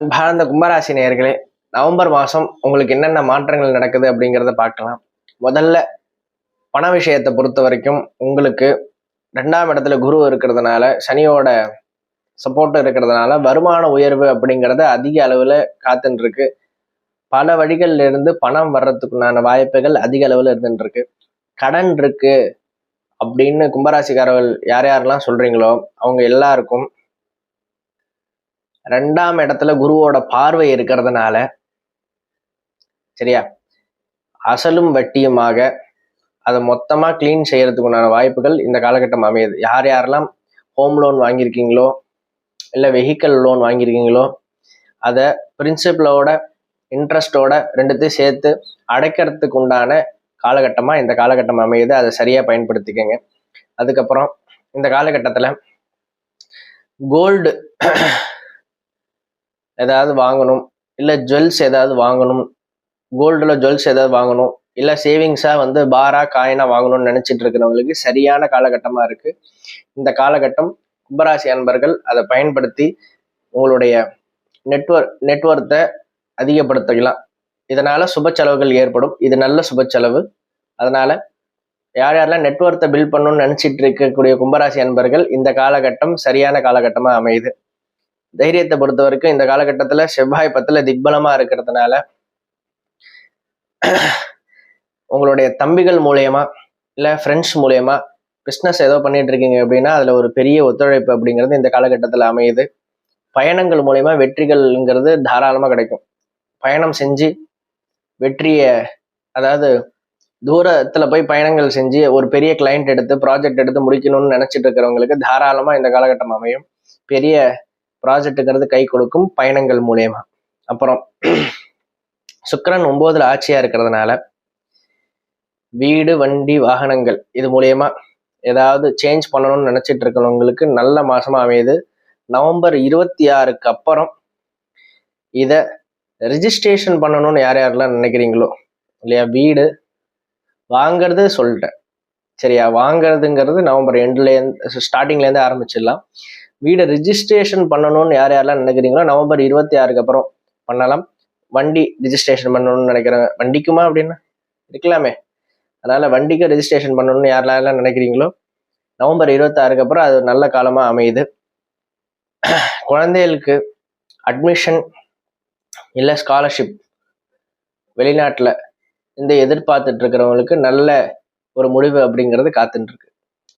பாரந்த கும்பராசி நேயர்களே நவம்பர் மாதம் உங்களுக்கு என்னென்ன மாற்றங்கள் நடக்குது அப்படிங்கிறத பார்க்கலாம். முதல்ல பண விஷயத்தை பொறுத்த வரைக்கும் உங்களுக்கு ரெண்டாம் இடத்துல குரு இருக்கிறதுனால சனியோட சப்போர்ட் இருக்கிறதுனால வருமான உயர்வு அப்படிங்கிறத அதிக அளவில் காத்துன்ருக்கு. பல வழிகள்ல இருந்து பணம் வர்றதுக்குண்டான வாய்ப்புகள் அதிக அளவில் இருந்துருக்கு கடன் இருக்கு அப்படின்னு கும்பராசிக்காரர்கள் யார் யாரெல்லாம் சொல்றீங்களோ அவங்க எல்லாருக்கும் ரெண்டாம் இடத்துல குருவோட பார்வை இருக்கிறதுனால சரியா? அசலும் வட்டியுமாக அதை மொத்தமாக க்ளீன் செய்யறதுக்குண்டான வாய்ப்புகள் இந்த காலகட்டம் அமையுது. யார் யாரெல்லாம் ஹோம் லோன் வாங்கியிருக்கீங்களோ இல்லை வெஹிக்கல் லோன் வாங்கியிருக்கீங்களோ அதை பிரின்சிபலோட இன்ட்ரெஸ்டோட ரெண்டுத்தையும் சேர்த்து அடைக்கிறதுக்கு உண்டான காலகட்டமாக இந்த காலகட்டம் அமையுது. அதை சரியாக பயன்படுத்திக்கங்க. அதுக்கப்புறம் இந்த காலகட்டத்தில் கோல்டு ஏதாவது வாங்கணும் இல்லை ஜுவல்ஸ் ஏதாவது வாங்கணும் கோல்டில் ஜுவல்ஸ் ஏதாவது வாங்கணும் இல்லை சேவிங்ஸாக வந்து பாரா காயினாக வாங்கணும்னு நினச்சிட்டு இருக்கிறவங்களுக்கு சரியான காலகட்டமாக இருக்குது இந்த காலகட்டம் கும்பராசி அன்பர்கள் அதை பயன்படுத்தி உங்களுடைய நெட்ஒர்க் நெட்ஒர்த்தை அதிகப்படுத்திக்கலாம். இதனால் சுப செலவுகள் ஏற்படும். இது நல்ல சுப செலவு. அதனால் யார் யாரெல்லாம் நெட்ஒர்த்தை பில்ட் பண்ணணும்னு நினச்சிட்டு இருக்கக்கூடிய கும்பராசி அன்பர்கள் இந்த காலகட்டம் சரியான காலகட்டமாக அமையுது. தைரியத்தை பொறுத்த வரைக்கும் இந்த காலகட்டத்தில் செவ்வாய் பத்தில் திக்பலமாக இருக்கிறதுனால உங்களுடைய தம்பிகள் மூலயமா இல்லை ஃப்ரெண்ட்ஸ் மூலயமா பிஸ்னஸ் ஏதோ பண்ணிட்டு இருக்கீங்க அப்படின்னா அதில் ஒரு பெரிய ஒத்துழைப்பு அப்படிங்கிறது இந்த காலகட்டத்தில் அமையுது. பயணங்கள் மூலயமா வெற்றிகள்ங்கிறது தாராளமாக கிடைக்கும். பயணம் செஞ்சு வெற்றியை அதாவது தூரத்தில் போய் பயணங்கள் செஞ்சு ஒரு பெரிய கிளைண்ட் எடுத்து ப்ராஜெக்ட் எடுத்து முடிக்கணும்னு நினச்சிட்டு இருக்கிறவங்களுக்கு தாராளமாக இந்த காலகட்டம் அமையும். பெரிய ப்ராஜெக்ட்டுங்கிறது கை கொடுக்கும் பயணங்கள் மூலயமா. அப்புறம் சுக்கரன் ஒம்போதுல ஆட்சியா இருக்கிறதுனால வீடு வண்டி வாகனங்கள் இது மூலயமா ஏதாவது சேஞ்ச் பண்ணணும்னு நினைச்சிட்டு இருக்கிறவங்களுக்கு நல்ல மாசமா அமையுது. நவம்பர் இருபத்தி ஆறுக்கு அப்புறம் இதை ரிஜிஸ்ட்ரேஷன் பண்ணணும்னு யார் யாரெல்லாம் நினைக்கிறீங்களோ இல்லையா? வீடு வாங்கிறது சொல்லிட்டேன் சரியா? வாங்குறதுங்கிறது நவம்பர் எண்ட்லேருந்து ஸ்டார்டிங்லேருந்து ஆரம்பிச்சிடலாம். வீடை ரிஜிஸ்ட்ரேஷன் பண்ணணும்னு யார் யாரெல்லாம் நினைக்கிறீங்களோ நவம்பர் இருபத்தி ஆறுக்கு அப்புறம் பண்ணலாம். வண்டி ரிஜிஸ்ட்ரேஷன் பண்ணணும்னு நினைக்கிறாங்க வண்டிக்குமா அப்படின்னு? இருக்கலாமே. அதனால் வண்டிக்கு ரிஜிஸ்ட்ரேஷன் பண்ணணும்னு யாரெல்லாம் நினைக்கிறீங்களோ நவம்பர் இருபத்தாறுக்கு அப்புறம் அது நல்ல காலமாக அமையுது. குழந்தைகளுக்கு அட்மிஷன் இல்லை ஸ்காலர்ஷிப் வெளிநாட்டில் இந்த எதிர்பார்த்துட்டு இருக்கிறவங்களுக்கு நல்ல ஒரு முடிவு அப்படிங்கிறது காத்துட்டுருக்கு